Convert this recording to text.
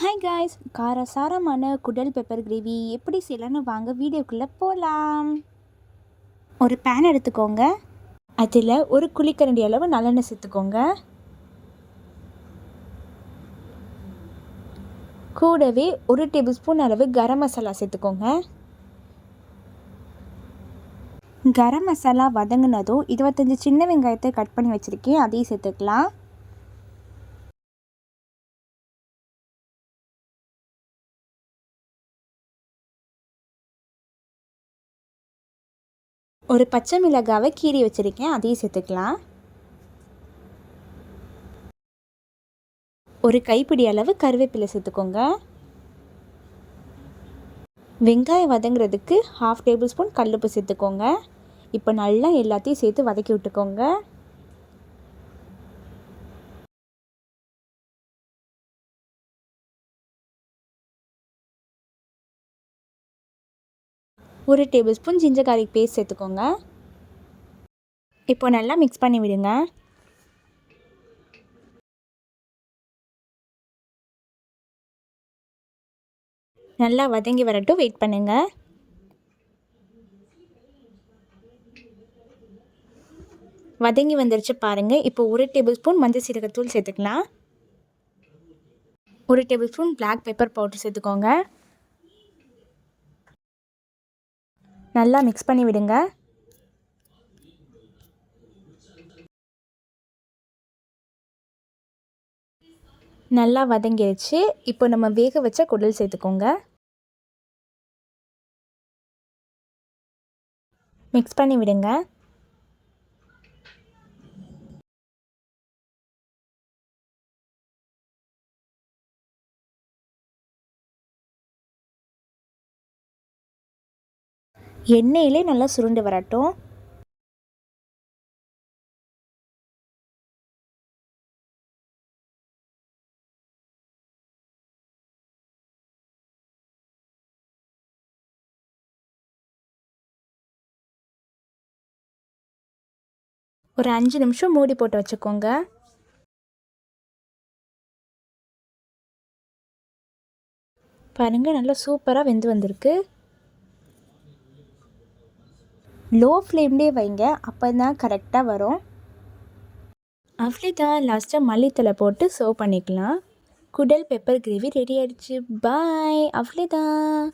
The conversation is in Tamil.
ஹாய் காய்ஸ் காரசாரமான குடல் பெப்பர் கிரேவி எப்படி செய்யலான்னு வாங்க வீடியோக்குள்ளே போகலாம் ஒரு பேன் எடுத்துக்கோங்க. அதில் ஒரு குழிக்கரண்டி அளவு நல்லெண்ணெய் சேர்த்துக்கோங்க. கூடவே ஒரு டேபிள் ஸ்பூன் அளவு கரம் மசாலா சேர்த்துக்கோங்க. கரம் மசாலா வதங்கினதும் இருபத்தஞ்சி சின்ன வெங்காயத்தை கட் பண்ணி வச்சுருக்கேன் அதையும் சேர்த்துக்கலாம். ஒரு பச்சை மிளகாவை கீறி வச்சுருக்கேன் அதையும் சேர்த்துக்கலாம். ஒரு கைப்பிடி அளவு கருவேப்பிலை சேர்த்துக்கோங்க. வெங்காயம் வதங்குறதுக்கு ஹாஃப் டேபிள் ஸ்பூன் கல்லுப்பு சேர்த்துக்கோங்க. இப்போ நல்லா எல்லாத்தையும் சேர்த்து வதக்கி விட்டுக்கோங்க. ஒரு tablespoon ginger garlic paste சேர்த்துக்கோங்க. இப்போ நல்லா மிக்ஸ் பண்ணி விடுங்க. நல்லா வதங்கி வரட்டும் வெயிட் பண்ணுங்கள் வதங்கி வந்துருச்சு பாருங்கள் இப்போ ஒரு டேபிள் ஸ்பூன் மஞ்சள் சீரகத்தூள் சேர்த்துக்கலாம். ஒரு tablespoon black pepper powder சேர்த்துக்கோங்க. நல்லா மிக்ஸ் பண்ணி விடுங்க. நல்லா வதங்கிடுச்சு இப்போ நம்ம வேக வச்ச குடல் சேர்த்துக்கோங்க. மிக்ஸ் பண்ணி விடுங்க. எண்ணெயிலே நல்லா சுருண்டு வரட்டும். ஒரு அஞ்சு நிமிஷம் மூடி போட்டு வச்சுக்கோங்க. பாருங்கள் நல்லா சூப்பராக வெந்து வந்திருக்கு. லோ ஃப்ளேம்லேயே வைங்க. அப்போ தான் கரெக்டாக வரும். அவ்வளோதான் லாஸ்ட்டாக மல்லித்தலை போட்டு சர்வ் பண்ணிக்கலாம். குடல் பெப்பர் கிரேவி ரெடி ஆகிடுச்சு பாய். அவ்வளோதான்